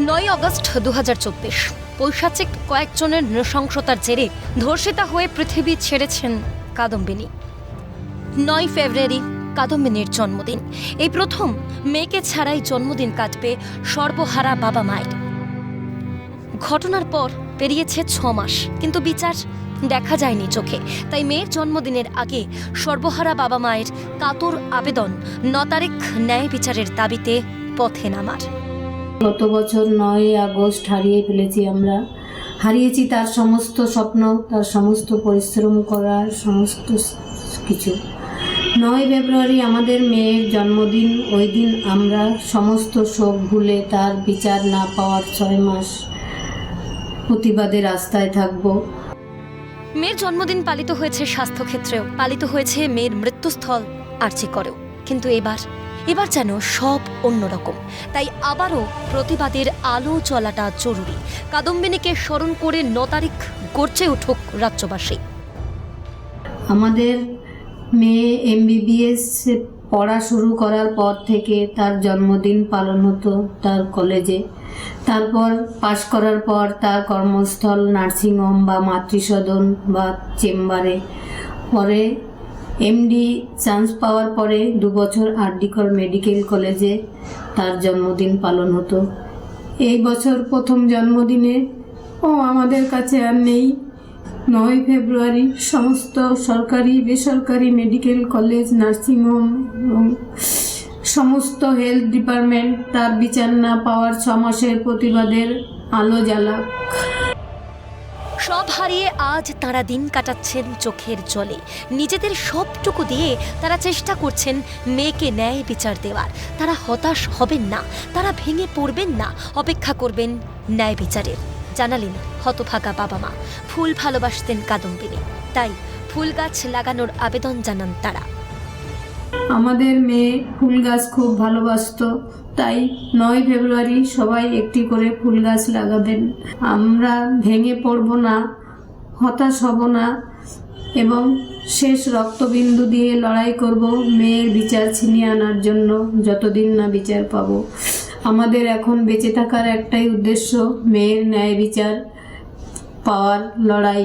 নয় আগস্ট দু হাজার চব্বিশ। পৈশাচিক কয়েকজনের নৃশংসতার জেরে ধর্ষিতা হয়ে পৃথিবী ছেড়েছেন কাদম্বিনী। নয় ফেব্রুয়ারি, কাদম্বিনীর জন্মদিন। এই প্রথম মেয়েকে ছাড়াই জন্মদিন কাটবে সর্বহারা বাবা মায়ের। ঘটনার পর পেরিয়েছে ছ মাস, কিন্তু বিচার দেখা যায়নি চোখে। তাই মেয়ের জন্মদিনের আগে সর্বহারা বাবা মায়ের কাতর আবেদন ন তারিখ ন্যায় বিচারের দাবিতে পথে নামার। গত বছর নয় আগস্ট হারিয়ে ফেলেছি আমরা। হারিয়েছি তার সমস্ত স্বপ্ন, তার সমস্ত পরিশ্রম করার সমস্ত কিছু। নয় ফেব্রুয়ারি আমাদের মেয়ের জন্মদিন। ওই দিন আমরা সমস্ত শোক ভুলে তার বিচার না পাওয়ার ছয় মাস প্রতিবাদে রাস্তায় থাকব। মেয়ের জন্মদিন পালিত হয়েছে স্বাস্থ্যক্ষেত্রেও। পালিত হয়েছে মেয়ের মৃত্যুস্থল আর্চি করেও। কিন্তু এবার এবার যেন সব অন্যরকম। তাই আবারও প্রতিবাদের আলো চলাটা জরুরি। কাদম্বিনীকে স্মরণ করে ন তারিখ গর্জে উঠুক রাজ্যবাসী। আমাদের মেয়ে এমবিবিএস পড়া শুরু করার পর থেকে তার জন্মদিন পালন হতো তার কলেজে। তারপর পাশ করার পর তার কর্মস্থল নার্সিংহোম বা মাতৃসদন বা চেম্বারে। পরে এমডি চান্স পাওয়ার পরে দু বছর আরডিকর মেডিকেল কলেজে তার জন্মদিন পালন হতো। এই বছর প্রথম জন্মদিনে, ও আমাদের কাছে আর নেই। নয় ফেব্রুয়ারি, সমস্ত সরকারি, বেসরকারি মেডিকেল কলেজ নার্সিংহোম এবং সমস্ত হেলথ ডিপার্টমেন্ট তার বিচার না পাওয়ার ছ মাসের প্রতিবাদের আলো জ্বালাক। সব হারিয়ে আজ তারা দিন কাটাচ্ছেন চোখের জলে। নিজেদের সবটুকু দিয়ে তারা চেষ্টা করছেন মেয়েকে ন্যায় বিচার দেওয়ার। তারা হতাশ হবেন না, তারা ভেঙে পড়বেন না, অপেক্ষা করবেন ন্যায় বিচারের। জানালেন হতভাগা বাবা মা। ফুল ভালোবাসতেন কাদম্বিনী। তাই ফুল গাছ লাগানোর আবেদন জানান তারা। আমাদের মেয়ে ফুল গাছ খুব ভালোবাসতো, তাই নয় ফেব্রুয়ারি সবাই একটি করে ফুল গাছ লাগাবেন। আমরা ভেঙে পড়ব না, হতাশ হব না এবং শেষ রক্তবিন্দু দিয়ে লড়াই করব মেয়ের বিচার ছিনিয়ে আনার জন্য, যতদিন না বিচার পাব। আমাদের এখন বেঁচে থাকার একটাই উদ্দেশ্য মেয়ের ন্যায় বিচার পাওয়ার লড়াই।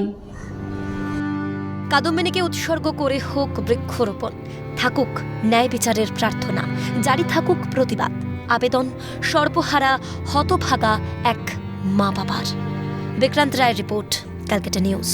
কাদম্বিনীকে উৎসর্গ করে হোক বৃক্ষরোপণ, থাকুক ন্যায় বিচারের প্রার্থনা, জারি থাকুক প্রতিবাদ, আবেদন সর্বহারা হতভাগা এক মা বাবার বিক্রান্ত রায়ের রিপোর্ট, ক্যালকাটা নিউজ।